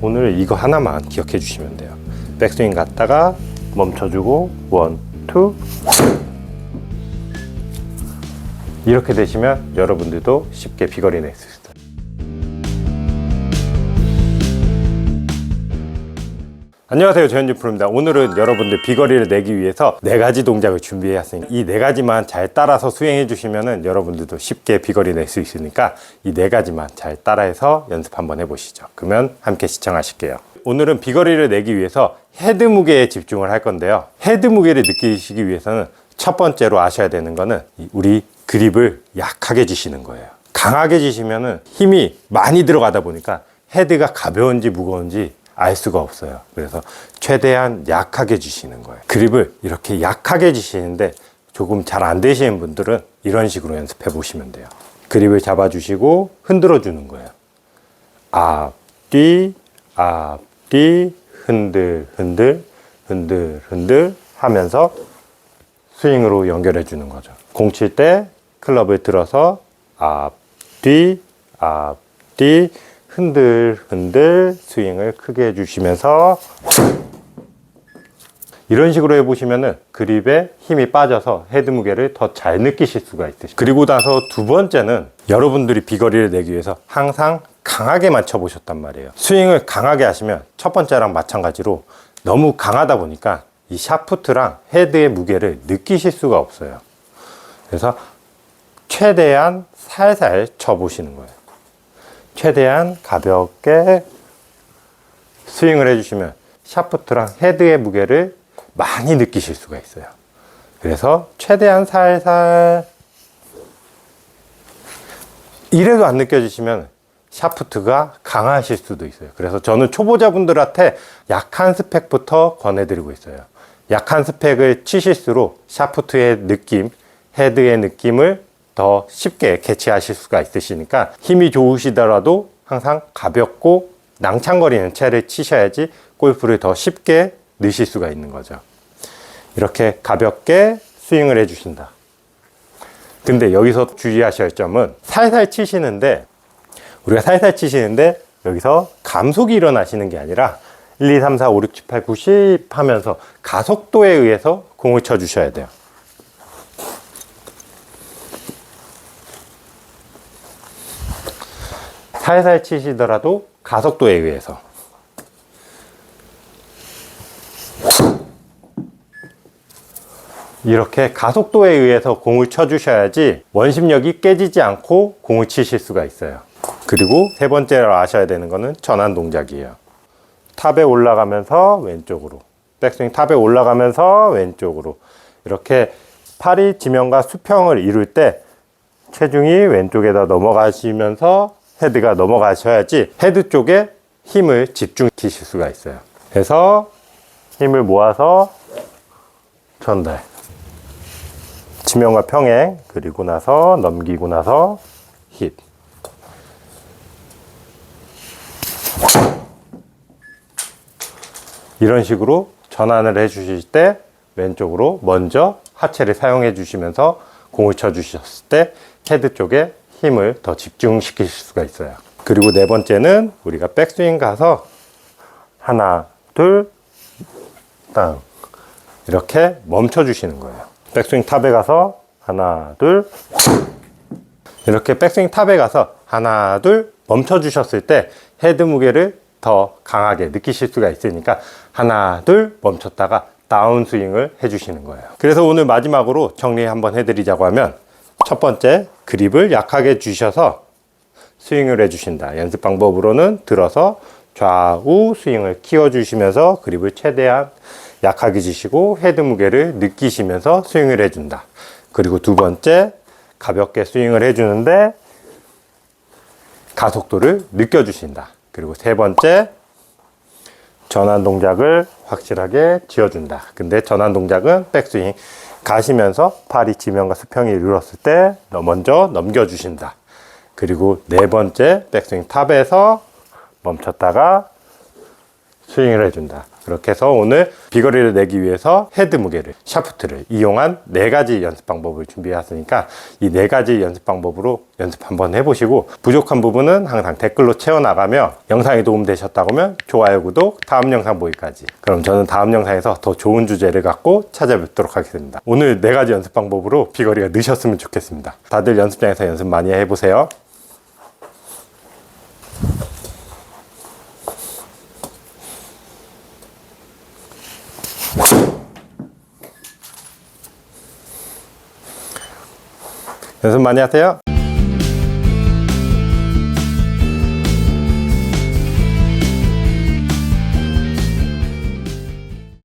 오늘 이거 하나만 기억해 주시면 돼요. 백스윙 갔다가 멈춰주고 원, 투 이렇게 되시면 여러분들도 쉽게 비거리 낼수 있어요. 안녕하세요. 조현진 프로입니다. 오늘은 여러분들 비거리를 내기 위해서 네 가지 동작을 준비해왔으니 이 네 가지만 잘 따라서 수행해 주시면은 여러분들도 쉽게 비거리 낼 수 있으니까 이 네 가지만 잘 따라해서 연습 한번 해보시죠. 그러면 함께 시청하실게요. 오늘은 비거리를 내기 위해서 헤드 무게에 집중을 할 건데요. 헤드 무게를 느끼시기 위해서는 첫 번째로 아셔야 되는 거는 이 우리 그립을 약하게 지시는 거예요. 강하게 지시면은 힘이 많이 들어가다 보니까 헤드가 가벼운지 무거운지 알 수가 없어요. 그래서 최대한 약하게 주시는 거예요. 그립을 이렇게 약하게 주시는데 조금 잘 안 되시는 분들은 이런 식으로 연습해 보시면 돼요. 그립을 잡아주시고 흔들어 주는 거예요. 앞뒤, 앞뒤, 흔들, 흔들, 흔들, 흔들 하면서 스윙으로 연결해 주는 거죠. 공 칠 때 클럽을 들어서 앞뒤, 앞뒤, 흔들, 흔들 스윙을 크게 해주시면서 이런 식으로 해보시면은 그립에 힘이 빠져서 헤드 무게를 더 잘 느끼실 수가 있으시죠. 그리고 나서 두 번째는 여러분들이 비거리를 내기 위해서 항상 강하게 맞춰 보셨단 말이에요. 스윙을 강하게 하시면 첫 번째랑 마찬가지로 너무 강하다 보니까 이 샤프트랑 헤드의 무게를 느끼실 수가 없어요. 그래서 최대한 살살 쳐보시는 거예요. 최대한 가볍게 스윙을 해주시면 샤프트랑 헤드의 무게를 많이 느끼실 수가 있어요. 그래서 최대한 살살 이래도 안 느껴지시면 샤프트가 강하실 수도 있어요. 그래서 저는 초보자분들한테 약한 스펙부터 권해드리고 있어요. 약한 스펙을 치실수록 샤프트의 느낌, 헤드의 느낌을 더 쉽게 캐치하실 수가 있으시니까 힘이 좋으시더라도 항상 가볍고 낭창거리는 채를 치셔야지 골프를 더 쉽게 넣으실 수가 있는 거죠. 이렇게 가볍게 스윙을 해주신다. 근데 여기서 주의하셔야 할 점은 살살 치시는데 우리가 살살 치시는데 여기서 감속이 일어나시는 게 아니라 1, 2, 3, 4, 5, 6, 7, 8, 9, 10 하면서 가속도에 의해서 공을 쳐주셔야 돼요. 살살 치시더라도 가속도에 의해서 이렇게 가속도에 의해서 공을 쳐 주셔야지 원심력이 깨지지 않고 공을 치실 수가 있어요. 그리고 세 번째로 아셔야 되는 거는 전환 동작이에요. 탑에 올라가면서 왼쪽으로 백스윙 탑에 올라가면서 왼쪽으로 이렇게 팔이 지면과 수평을 이룰 때 체중이 왼쪽에다 넘어가시면서 헤드가 넘어가셔야지 헤드 쪽에 힘을 집중시키실 수가 있어요. 그래서 힘을 모아서 전달. 지면과 평행 그리고 나서 넘기고 나서 힛. 이런 식으로 전환을 해 주실 때 왼쪽으로 먼저 하체를 사용해 주시면서 공을 쳐 주셨을 때 헤드 쪽에 힘을 더 집중시키실 수가 있어요. 그리고 네 번째는 우리가 백스윙 가서 하나, 둘, 땅. 이렇게 멈춰 주시는 거예요. 백스윙 탑에 가서 하나, 둘. 이렇게 백스윙 탑에 가서 하나, 둘 멈춰 주셨을 때 헤드 무게를 더 강하게 느끼실 수가 있으니까 하나, 둘 멈췄다가 다운 스윙을 해 주시는 거예요. 그래서 오늘 마지막으로 정리 한번 해 드리자고 하면 첫 번째 그립을 약하게 주셔서 스윙을 해주신다. 연습 방법으로는 들어서 좌우 스윙을 키워주시면서 그립을 최대한 약하게 주시고 헤드 무게를 느끼시면서 스윙을 해준다. 그리고 두 번째 가볍게 스윙을 해주는데 가속도를 느껴주신다. 그리고 세 번째 전환 동작을 확실하게 지어준다. 근데 전환 동작은 백스윙 가시면서 팔이 지면과 수평이 이루었을 때 먼저 넘겨주신다. 그리고 네 번째 백스윙 탑에서 멈췄다가 스윙을 해준다. 그렇게 해서 오늘 비거리를 내기 위해서 헤드 무게를, 샤프트를 이용한 네 가지 연습 방법을 준비해왔으니까 이 네 가지 연습 방법으로 연습 한번 해보시고 부족한 부분은 항상 댓글로 채워나가며 영상이 도움되셨다고 하면 좋아요, 구독, 다음 영상 보기까지. 그럼 저는 다음 영상에서 더 좋은 주제를 갖고 찾아뵙도록 하겠습니다. 오늘 네 가지 연습 방법으로 비거리가 느셨으면 좋겠습니다. 다들 연습장에서 연습 많이 해보세요. 연습 많이 하세요.